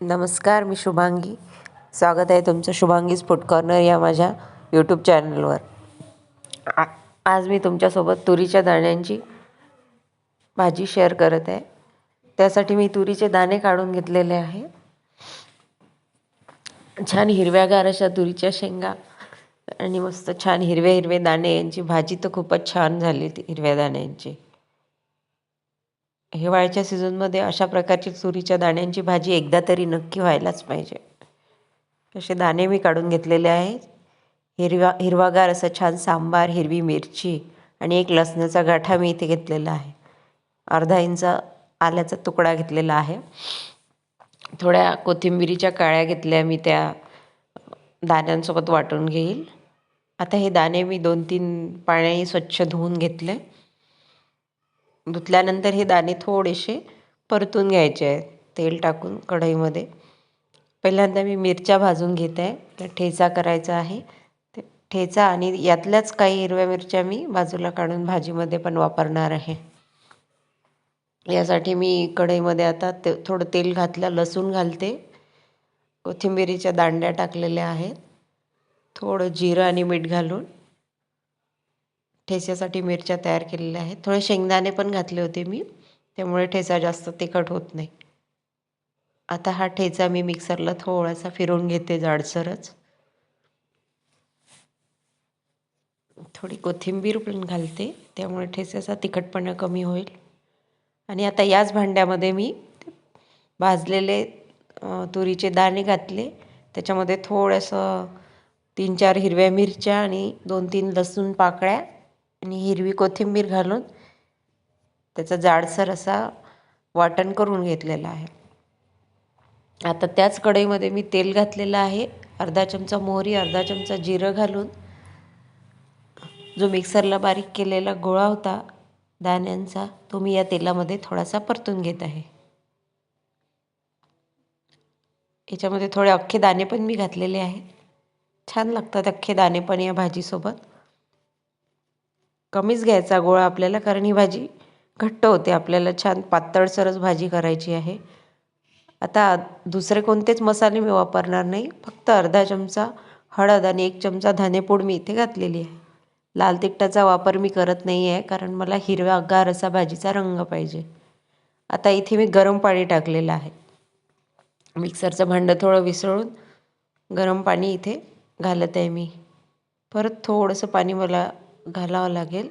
नमस्कार मी शुभांगी. स्वागत आहे तुमचं शुभांगीज फूड कॉर्नर या माझ्या यूट्यूब चॅनलवर आ आज मी तुमच्यासोबत तुरीच्या दाण्यांची भाजी शेअर करत आहे. त्यासाठी मी तुरीचे दाणे काढून घेतलेले आहे. छान हिरव्यागार अशा तुरीच्या शेंगा आणि मस्त छान हिरवे हिरवे दाणे. यांची भाजी तर खूपच छान झाली ती हिरव्या दाण्यांची. हिवाळ्याच्या सीझनमध्ये अशा प्रकारची तुरीच्या दाण्यांची भाजी एकदा तरी नक्की व्हायलाच पाहिजे. असे दाणे मी काढून घेतलेले आहे हिरवा हिरवागार असं छान सांबार हिरवी मिरची आणि एक लसणाचा गाठा मी इथे घेतलेला आहे. अर्धा इंच आल्याचा तुकडा घेतलेला आहे. थोड्या कोथिंबिरीच्या काळ्या घेतल्या मी त्या दाण्यांसोबत वाटून घेईल. आता हे दाणे मी दोन तीन पाण्याने स्वच्छ धुवून घेतले. धुतल्यानंतर हे दाणे थोडेसे परतून घ्यायचे आहेत तेल टाकून कढईमध्ये. पहिल्यांदा मी मिरच्या भाजून घेत आहे तर ठेचा करायचा आहे. ते ठेचा आणि यातल्याच काही हिरव्या मिरच्या मी बाजूला काढून भाजीमध्ये पण वापरणार आहे. यासाठी मी कढईमध्ये आता ते थोडं तेल घातलं लसूण घालते. कोथिंबिरीच्या दांड्या टाकलेल्या आहेत. थोडं जिरं आणि मीठ घालून ठेच्यासाठी मिरच्या तयार केलेल्या आहेत. थोडे शेंगदाणे पण घातले होते मी. त्यामुळे ठेचा जास्त तिखट होत नाही. आता हा ठेचा मी मिक्सरला थोडासा फिरवून घेते जाडसरच. थोडी कोथिंबीर पण घालते. त्यामुळे ठेच्याचा तिखटपणा कमी होईल. आणि आता याच भांड्यामध्ये मी भाजलेले तुरीचे दाणे घातले. त्याच्यामध्ये थोडंसं तीन चार हिरव्या मिरच्या आणि दोन तीन लसूण पाकळ्या आणि हिरवी कोथिंबीर घालून त्याचा जाडसर असा वाटण करून घेतलेला आहे. आता त्याच कढईमध्ये मी तेल घातलेलं आहे. अर्धा चमचा मोहरी अर्धा चमचा जिरं घालून. जो मिक्सरला बारीक केलेला गोळा होता दाण्यांचा तो मी या तेलामध्ये थोडासा परतून घेत आहे. याच्यामध्ये थोडे अख्खे दाणे पण मी घातलेले आहेत. छान लागतात अख्खे दाणे पण या भाजीसोबत. कमीच घ्यायचा गोळा आपल्याला कारण ही भाजी घट्ट होते. आपल्याला छान पातळसरच भाजी करायची आहे. आता दुसरे कोणतेच मसाले मी वापरणार नाही. फक्त अर्धा चमचा हळद आणि एक चमचा धनेपूड मी इथे घातलेली आहे. लाल तिखटाचा वापर मी करत नाही आहे कारण मला हिरवागार असा भाजीचा रंग पाहिजे. आता इथे मी गरम पाणी टाकलेलं आहे. मिक्सरचं भांडं थोडं विसळून गरम पाणी इथे घालत आहे मी. परत थोडंसं पाणी मला घालावं लागेल.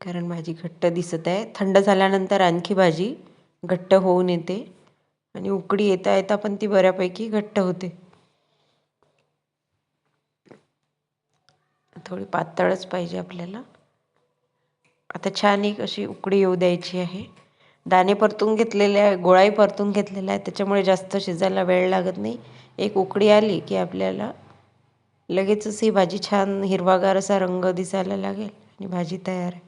कारण भाजी घट्ट दिसत आहे. थंड झाल्यानंतर आणखी भाजी घट्ट होऊन येते. आणि उकडी येता येता पण ती बऱ्यापैकी घट्ट होते. थोडी पातळच पाहिजे आपल्याला. आता छान एक अशी उकडी येऊ द्यायची आहे. दाणे परतून घेतलेले आहे गोळाही परतून घेतलेला आहे त्याच्यामुळे जास्त शिजायला वेळ लागत नाही. एक उकडी आली की आपल्याला लगेचच ही भाजी छान हिरवागार असा रंग दिसायला लागेल आणि भाजी तयार आहे.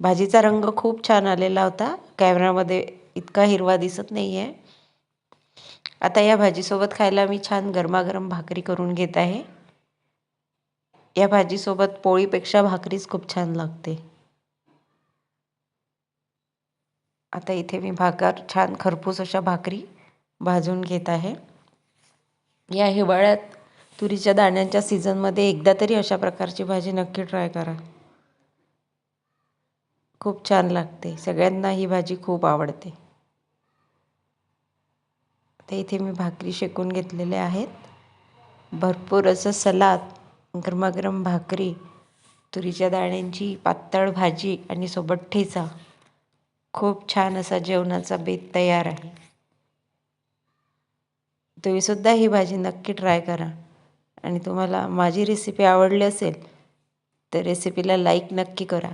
भाजीचा रंग खूप छान आलेला होता. कॅमेरामध्ये इतका हिरवा दिसत नाही आहे आता या भाजीसोबत खायला मी छान गरमागरम भाकरी करून घेत आहे. या भाजीसोबत पोळीपेक्षा भाकरीच खूप छान लागते. आता इथे मी भाकर छान खरपूस अशा भाकरी भाजून घेत आहे. या हिवाळ्यात तुरीच्या दाण्यांच्या सीझनमध्ये एकदा तरी अशा प्रकारची भाजी नक्की ट्राय करा. खूप छान लागते. सगळ्यांना ही भाजी खूप आवडते. तर इथे मी भाकरी शेकून घेतलेले आहेत. भरपूर असं सलाद गरमागरम भाकरी तुरीच्या दाण्यांची पातळ भाजी आणि सोबत ठेचा. खूप छान असा जेवणाचा बेत तयार आहे. तुम्हीसुद्धा ही भाजी नक्की ट्राय करा. आणि तुम्हाला माझी रेसिपी आवडली असेल तर रेसिपीला लाईक नक्की करा.